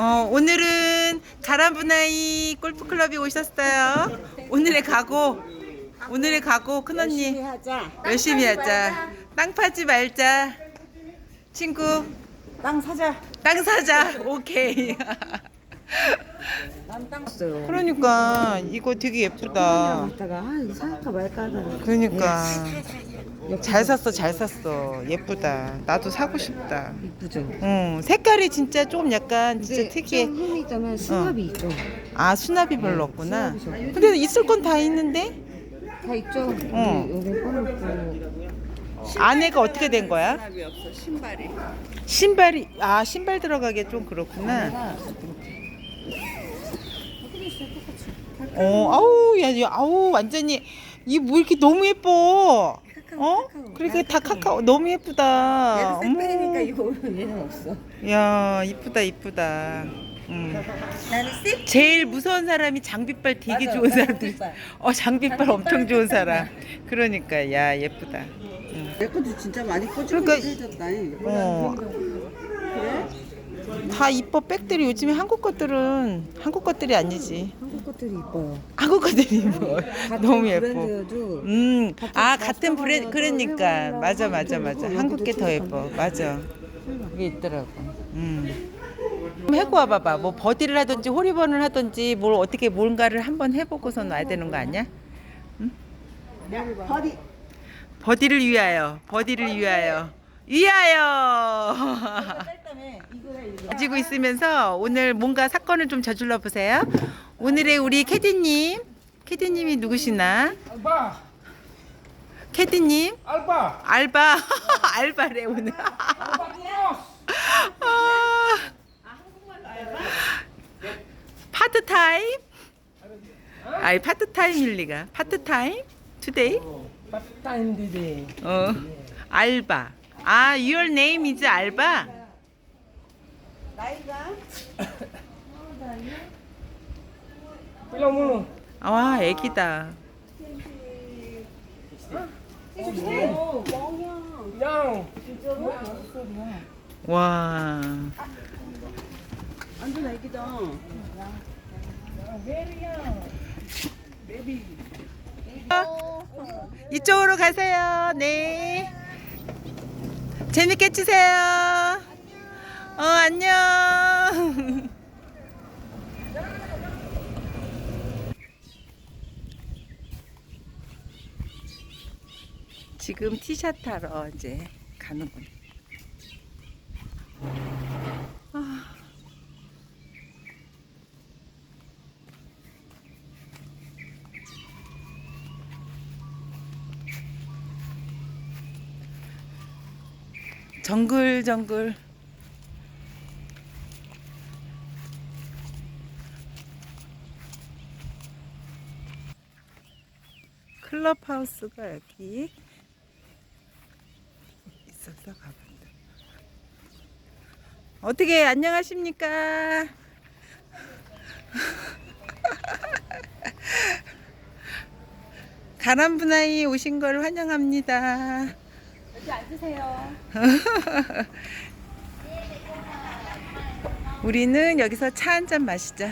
어, 오늘은 가람부나이 골프클럽에 오셨어요. 오늘의 각오. 오늘의 각오 열심히 큰언니 하자. 열심히 하자. 땅 파지 말자. 친구 땅 사자. 땅 사자. 오케이. 난땅 없어요. 그러니까 이거 되게 예쁘다. 갔다가 아 살까 말까 하다가 그러니까 잘 샀어 잘 샀어 예쁘다. 나도 사고 싶다. 이쁘죠. 응 색깔이 진짜 좀 약간 진짜 특이해. 좀 흠이 있다면 수납이 있죠. 아 수납이 별로 없구나. 수납이 좀- 근데 있을 건 다 있는데 다 있죠. 어. 여기 여기 꺼놓고 안에가 어떻게 된 거야? 수납이 없어 신발이. 신발이 아 신발 들어가게 좀 그렇구나. 어 아우 야, 야 아우 완전히 이 뭐 이렇게 너무 예뻐. 어? 카카오. 그러니까 난 다 카카오. 카카오 너무 예쁘다. 색깔이니까. 이거 얘는 없어. 야 이쁘다 이쁘다. 음. 나는 색. 제일 무서운 사람이 장비빨 되게 맞아, 좋은 사람들. 장비빨. 어 장비빨 엄청 좋은 사람. 그러니까 야 예쁘다. 음. 내 것도 진짜 많이 꼬집어 그러니까- 해줬다. 어. 다 이뻐 백들이 요즘에 한국 것들은 한국 것들이 아니지. 한국 것들이 이뻐요. 한국 것들이 이뻐. 너무 예뻐. 브랜드여도 음, 아 같은 브랜드 그러니까 맞아 맞아 맞아. 한국 게더좀 예뻐. 맞아. 그게 있더라고. 음. 한번 해고 와봐봐. 뭐 버디를 하든지 호리번을 하든지 뭘 어떻게 뭔가를 한번 해보고서 놔야 되는 거 아니야? 허리 버디를 위하여. 버디를 위하여. 이거. 가지고 있으면서 오늘 뭔가 사건을 좀 저질러 보세요. 오늘의 우리 캐디님, 캐디님이 누구시나? 알바 캐디님, 알바 알바, 알바래 오늘. 아, 파트 타임? 아이 파트 타임일 리가. 파트 타임? 투데이? 파타임 디디 어, 알바. 아, your name is 알바? 나이가 아, 와, 애기다. 와. 완전 애기다. 이쪽으로 가세요. 네. 재밌게 치세요. 어, 안녕. 지금 티샷 하러 이제 가는군. 아. 정글 정글 클럽하우스가 여기 있어서 가본다. 어떻게 안녕하십니까? 가람분하이 오신 걸 환영합니다. 여기 앉으세요. 우리는 여기서 차 한 잔 마시자.